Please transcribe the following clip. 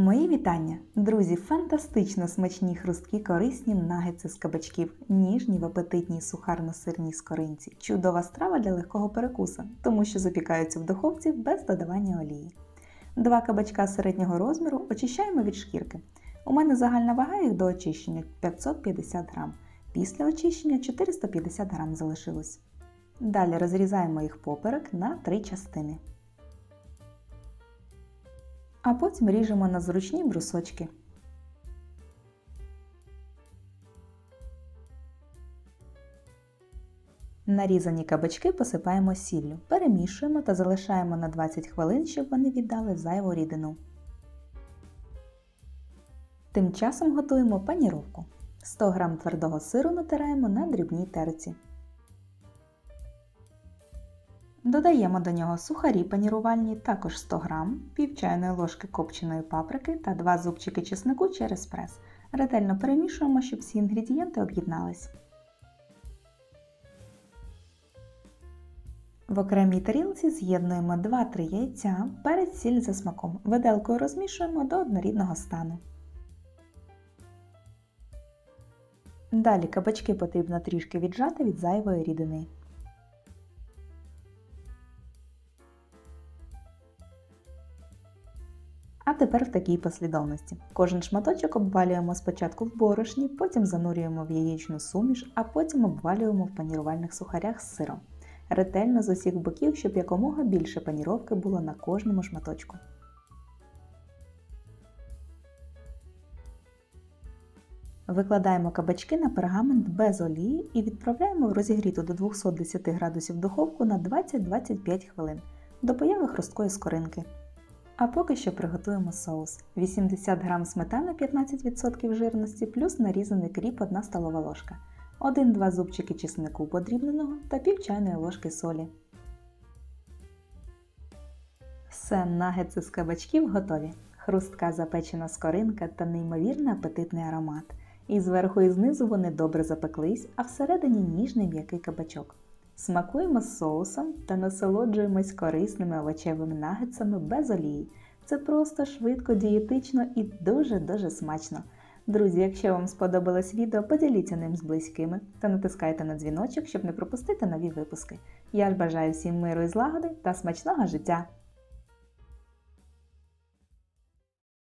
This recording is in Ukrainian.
Мої вітання! Друзі, фантастично смачні хрусткі корисні нагетси з кабачків, ніжні в апетитній сухарно-сирній скоринці. Чудова страва для легкого перекуса, тому що запікаються в духовці без додавання олії. Два кабачка середнього розміру очищаємо від шкірки. У мене загальна вага їх до очищення 550 грам. Після очищення 450 грам залишилось. Далі розрізаємо їх поперек на три частини. А потім ріжемо на зручні брусочки. Нарізані кабачки посипаємо сіллю, перемішуємо та залишаємо на 20 хвилин, щоб вони віддали зайву рідину. Тим часом готуємо паніровку. 100 г твердого сиру натираємо на дрібній терці. Додаємо до нього сухарі панірувальні, також 100 г, пів чайної ложки копченої паприки та 2 зубчики чеснику через прес. Ретельно перемішуємо, щоб всі інгредієнти об'єднались. В окремій тарілці з'єднуємо 2-3 яйця, перець сіль за смаком. Виделкою розмішуємо до однорідного стану. Далі кабачки потрібно трішки віджати від зайвої рідини. А тепер в такій послідовності. Кожен шматочок обвалюємо спочатку в борошні, потім занурюємо в яєчну суміш, а потім обвалюємо в панірувальних сухарях з сиром. Ретельно з усіх боків, щоб якомога більше паніровки було на кожному шматочку. Викладаємо кабачки на пергамент без олії і відправляємо в розігріту до 210 градусів духовку на 20-25 хвилин до появи хрусткої скоринки. А поки що приготуємо соус. 80 г сметани 15% жирності плюс нарізаний кріп 1 столова ложка, 1-2 зубчики чеснику подрібненого та пів чайної ложки солі. Все, нагетси з кабачків готові. Хрустка запечена скоринка та неймовірно апетитний аромат. І зверху і знизу вони добре запеклись, а всередині ніжний м'який кабачок. Смакуємо з соусом та насолоджуємось корисними овочевими нагетсами без олії. Це просто швидко, дієтично і дуже-дуже смачно. Друзі, якщо вам сподобалось відео, поділіться ним з близькими та натискайте на дзвіночок, щоб не пропустити нові випуски. Я ж бажаю всім миру і злагоди та смачного життя!